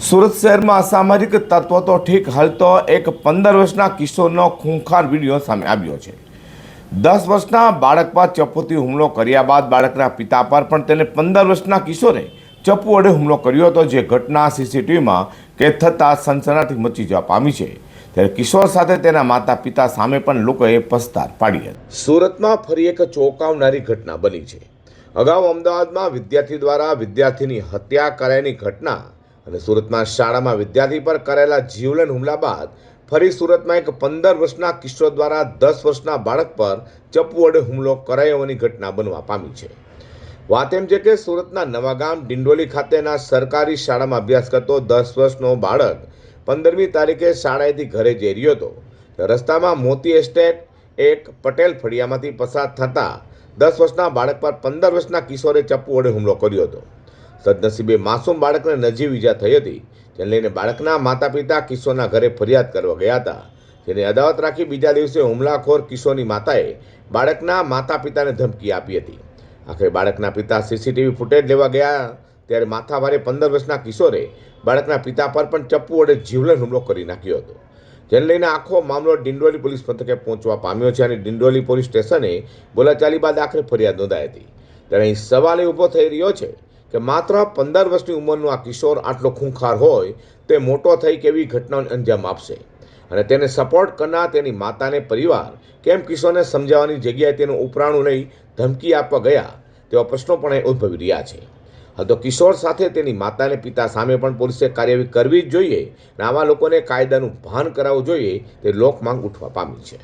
સુરત શહેરમાં અસામાજિક તત્વો તો ઠીક, હાલ તો એક પંદર વર્ષના કિશોરનો ખૂંખાર વીડિયો સામે આવ્યો છે. દસ વર્ષના બાળક પર ચપ્પુથી હુમલો કર્યા બાદ બાળકના પિતા પર પણ તેને પંદર વર્ષના કિશોરે ચપ્પુ વડે હુમલો કર્યો હતો, જે ઘટના સીસીટીવીમાં કેદ થતાં સનસનાટી મચી જવા પામી છે. ત્યારે કિશોર સાથે તેના માતા પિતા સામે પણ લોકોએ પસ્તાર પાડી હતી. સુરતમાં ફરી એક ચોંકાવનારી ઘટના બની છે. અગાઉ અમદાવાદમાં વિદ્યાર્થી દ્વારા વિદ્યાર્થીની હત્યા કરાયની ઘટના અને સુરતમાં શાળામાં વિદ્યાર્થી પર કરેલા જીવલેણ હુમલા બાદ ફરી સુરતમાં એક પંદર વર્ષના કિશોર દ્વારા દસ વર્ષના બાળક પર ચપ્પુ વડે હુમલો કરાયો હોવાની ઘટના બનવા પામી છે. વાત એમ છે કે સુરતના નવાગામ ડિંડોલી ખાતેના સરકારી શાળામાં અભ્યાસ કરતો દસ વર્ષનો બાળક પંદરમી તારીખે શાળાએથી ઘરે જઈ રહ્યો હતો. રસ્તામાં મોતી એસ્ટેટ એક પટેલ ફળિયામાંથી પસાર થતા દસ વર્ષના બાળક પર પંદર વર્ષના કિશોરે ચપ્પુ વડે હુમલો કર્યો હતો. સદનસીબે માસૂમ બાળકને નજીવ ઈજા થઈ હતી. જેને લઈને બાળકના માતા પિતા કિશોરના ઘરે ફરિયાદ કરવા ગયા હતા. જેને અદાવત રાખી બીજા દિવસે હુમલાખોર કિશોરની માતાએ બાળકના માતા પિતાને ધમકી આપી હતી. આખરે બાળકના પિતા સીસીટીવી ફૂટેજ લેવા ગયા ત્યારે માથાભારે પંદર વર્ષના કિશોરે બાળકના પિતા પર પણ ચપ્પુ વડે જીવલેણ હુમલો કરી નાખ્યો હતો. જેને લઈને આખો મામલો ડિંડોલી પોલીસ મથકે પહોંચવા પામ્યો છે અને ડિંડોલી પોલીસ સ્ટેશને બોલાચાલી બાદ આખરે ફરિયાદ નોંધાઈ હતી. ત્યારે અહીં સવાલ એ ઊભો થઈ રહ્યો છે કે માત્ર પંદર વર્ષની ઉંમરનો આ કિશોર આટલો ખૂંખાર હોય, તે મોટો થઈ કેવી ઘટનાને અંજામ આપશે? અને તેને સપોર્ટ કરનાર તેની માતાને પરિવાર કેમ કિશોરને સમજાવવાની જગ્યાએ તેનું ઉપરાણું લઈ ધમકી આપવા ગયા? તેવા પ્રશ્નો પણ અહીં ઉદ્ભવી રહ્યા છે. હાલ તો કિશોર સાથે તેની માતાને પિતા સામે પણ પોલીસે કાર્યવાહી કરવી જ જોઈએ અને આવા લોકોને કાયદાનું ભાન કરાવવું જોઈએ તે લોકમાંગ ઉઠવા પામી છે.